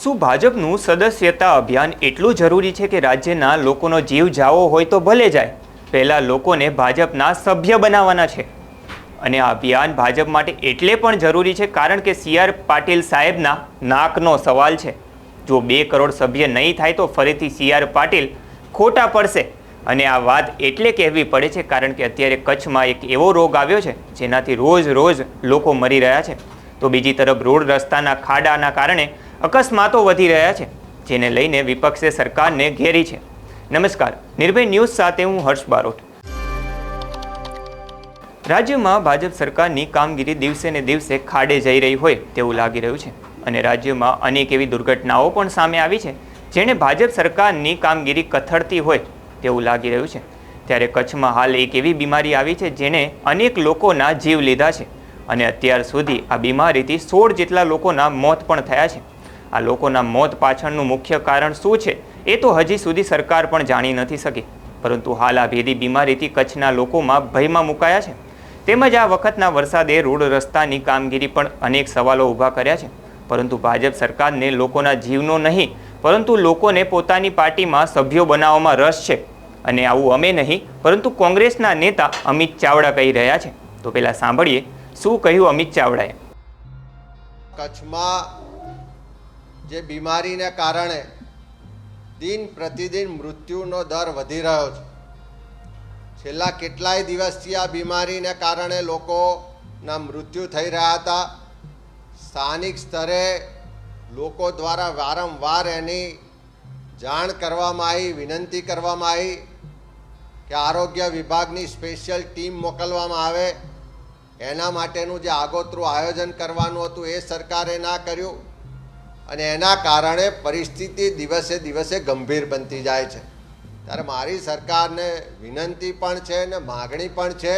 શું ભાજપનું સદસ્યતા અભિયાન એટલું જરૂરી છે કે રાજ્યના લોકોનો જીવ જાવો હોય તો ભલે જાય? પહેલાં લોકોને ભાજપના સભ્ય બનાવવાના છે. અને આ અભિયાન ભાજપ માટે એટલે પણ જરૂરી છે કારણ કે સી આર પાટીલ સાહેબના નાકનો સવાલ છે. જો બે કરોડ સભ્ય નહીં થાય તો ફરીથી સી આર પાટીલ ખોટા પડશે. અને આ વાત એટલે કહેવી પડે છે કારણ કે અત્યારે કચ્છમાં એક એવો રોગ આવ્યો છે જેનાથી રોજ રોજ લોકો મરી રહ્યા છે. તો બીજી તરફ રોડ રસ્તાના ખાડાના કારણે અકસ્માતો વધી રહ્યા છે, જેને લઈને વિપક્ષે સરકારને ઘેરી છે. નમસ્કાર, નિર્ભય ન્યૂઝ સાથે હું હર્ષ બારોટ. રાજ્યમાં ભાજપ સરકારની કામગીરી દિવસે ને દિવસે ખાડે જઈ રહી હોય તેવું લાગી રહ્યું છે. અને રાજ્યમાં અનેક એવી દુર્ઘટનાઓ પણ સામે આવી છે, જેણે ભાજપ સરકારની કામગીરી કથળતી હોય તેવું લાગી રહ્યું છે. ત્યારે કચ્છમાં હાલ એક એવી બીમારી આવી છે, જેણે અનેક લોકોના જીવ લીધા છે. અને અત્યાર સુધી આ બીમારીથી સોળ જેટલા લોકોના મોત પણ થયા છે. આ લોકોના મોત પાછળનું મુખ્ય કારણ શું છે એ તો હજી સુધી સરકાર પણ જાણી નથી શકી. પરંતુ હાલ આ ભેદી બીમારીથી કચ્છના લોકોમાં ભયમાં મુકાયા છે. તેમજ આ વખતના વરસાદે રોડ રસ્તાની કામગીરી પણ અનેક સવાલો ઊભા કર્યા છે. પરંતુ ભાજપ સરકારને લોકોના જીવનો નહીં, પરંતુ લોકોને પોતાની પાર્ટીમાં સભ્યો બનાવવામાં રસ છે. અને આવું અમે નહીં, પરંતુ કોંગ્રેસના નેતા અમિત ચાવડા કહી રહ્યા છે. તો પહેલાં સાંભળીએ, શું કહ્યું અમિત ચાવડાએ? કચ્છમાં જે બીમારીને કારણે દિન પ્રતિદિન મૃત્યુનો દર વધી રહ્યો છે. છેલ્લા કેટલાય દિવસથી આ બીમારીને કારણે લોકોના મૃત્યુ થઈ રહ્યા હતા. સ્થાનિક સ્તરે લોકો દ્વારા વારંવાર એની જાણ કરવામાં આવી, વિનંતી કરવામાં આવી કે આરોગ્ય વિભાગની સ્પેશિયલ ટીમ મોકલવામાં આવે. એના માટેનું જે આગોતરું આયોજન કરવાનું હતું એ સરકારે ના કર્યું. અને એના કારણે પરિસ્થિતિ દિવસે દિવસે ગંભીર બનતી જાય છે. ત્યારે મારી સરકારને વિનંતી પણ છે અને માગણી પણ છે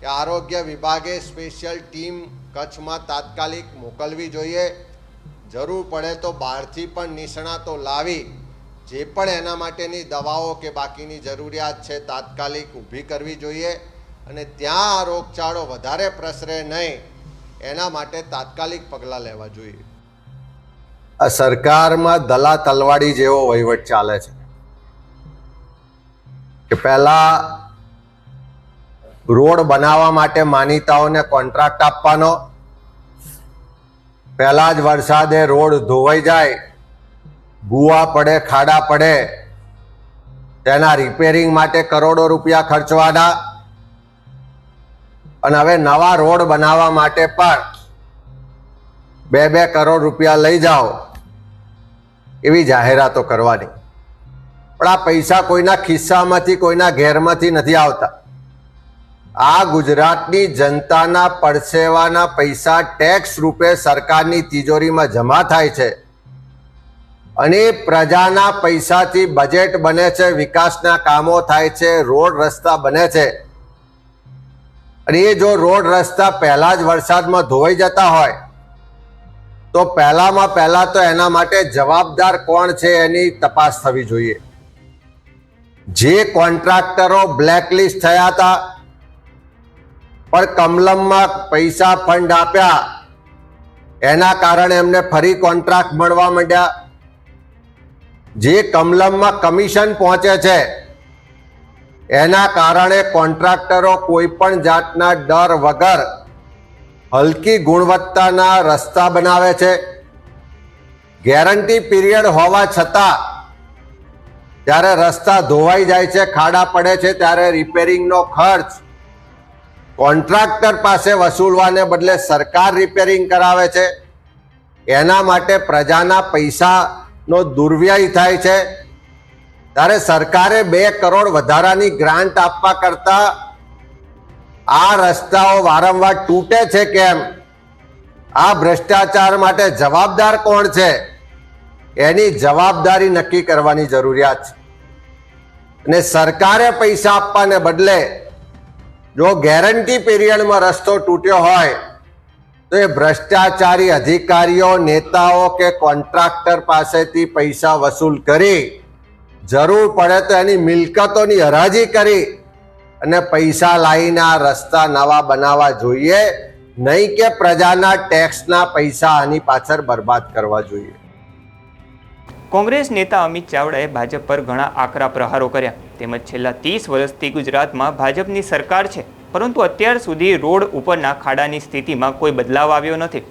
કે આરોગ્ય વિભાગે સ્પેશિયલ ટીમ કચ્છમાં તાત્કાલિક મોકલવી જોઈએ. જરૂર પડે તો બહારથી પણ નિષ્ણાતો લાવી જે પણ એના માટેની દવાઓ કે બાકીની જરૂરિયાત છે તાત્કાલિક ઊભી કરવી જોઈએ અને ત્યાં આ રોગચાળો વધારે પ્રસરે નહીં, એના માટે તાત્કાલિક પગલાં લેવા જોઈએ. સરકારમાં દલા તલવાડી જેવો વહીવટ ચાલે છે. કે પહેલા રોડ બનાવવા માટે માનીતાઓને કોન્ટ્રાક્ટ આપવાનો, પહેલા જ વરસાદે રોડ ધોવાઈ જાય ગુવા પડે, ખાડા પડે, તેના રિપેરિંગ માટે કરોડો રૂપિયા ખર્ચવાના અને હવે નવા રોડ બનાવવા માટે પણ બે બે કરોડ રૂપિયા લઈ જાઓ. એવી જાહેરાતો કરવાની. પણ આ પૈસા કોઈના ખિસ્સામાંથી, કોઈના ઘેરમાંથી નથી આવતા. આ ગુજરાતની જનતાના પરસેવાના પૈસા ટેક્સ રૂપે સરકારની તિજોરીમાં જમા થાય છે. અને પ્રજાના પૈસાથી બજેટ બને છે, વિકાસના કામો થાય છે, રોડ રસ્તા બને છે. અને એ જો રોડ રસ્તા પહેલા જ વરસાદમાં ધોવાઈ જતા હોય તો પહેલામાં પહેલા તો એના માટે જવાબદાર કોણ છે એની તપાસ થવી જોઈએ. જે કોન્ટ્રાક્ટરો બ્લેકલિસ્ટ થયા હતા, પણ કમલમમાં પૈસા ફંડ આપ્યા, એના કારણે એમને ફરી કોન્ટ્રાક્ટ મળવા માંડ્યા. જે કમલમમાં કમિશન પહોંચે છે, એના કારણે કોન્ટ્રાક્ટરો કોઈ પણ જાતના ડર વગર હલકી ગુણવત્તાના રસ્તા બનાવે છે. ગેરંટી પીરિયડ હોવા છતાં જ્યારે રસ્તા ધોવાઈ જાય છે, ખાડા પડે છે, ત્યારે રિપેરિંગનો ખર્ચ કોન્ટ્રાક્ટર પાસે વસૂલવાને બદલે સરકાર રિપેરિંગ કરાવે છે. એના માટે પ્રજાના પૈસાનો દુર્વ્યય થાય છે. ત્યારે સરકારે બે કરોડ વધારાની ગ્રાન્ટ આપવા કરતા આ રસ્તાઓ વારંવાર તૂટે છે કેમ? આ ભ્રષ્ટાચાર માટે જવાબદાર કોણ છે? એની જવાબદારી નક્કી કરવાની જરૂરિયાત છે. અને સરકારે પૈસા આપવાને બદલે જો ગેરંટી પીરિયડમાં રસ્તો તૂટ્યો હોય, તો એ ભ્રષ્ટાચારી અધિકારીઓ, નેતાઓ કે કોન્ટ્રાક્ટર પાસેથી પૈસા વસૂલ કરી, જરૂર પડે તો એની મિલકતોની હરાજી કરી અને પૈસા લાવીને આ રસ્તા નવા બનાવવા જોઈએ. નહીં કે પ્રજાના ટેક્સના પૈસા આની પાછળ બરબાદ કરવા જોઈએ. કોંગ્રેસ નેતા અમિત ચાવડાએ ભાજપ પર ઘણા આકરા પ્રહારો કર્યા. તેમજ છેલ્લા ત્રીસ વર્ષથી ગુજરાતમાં ભાજપની સરકાર છે. પરંતુ અત્યાર સુધી રોડ ઉપરના ખાડાની સ્થિતિમાં કોઈ બદલાવ આવ્યો નથી.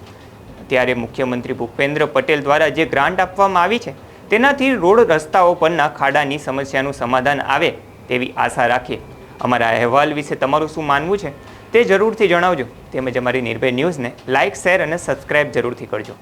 ત્યારે મુખ્યમંત્રી ભૂપેન્દ્ર પટેલ દ્વારા જે ગ્રાન્ટ આપવામાં આવી છે, તેનાથી રોડ રસ્તાઓ પરના ખાડાની સમસ્યાનું સમાધાન આવે તેવી આશા રાખીએ. અમારા અહેવાલ વિશે તમારું શું માનવું છે તે જરૂરથી જણાવજો. તેમજ અમારી નિર્ભય ન્યૂઝને લાઇક, શેર અને સબસ્ક્રાઇબ જરૂરથી કરજો.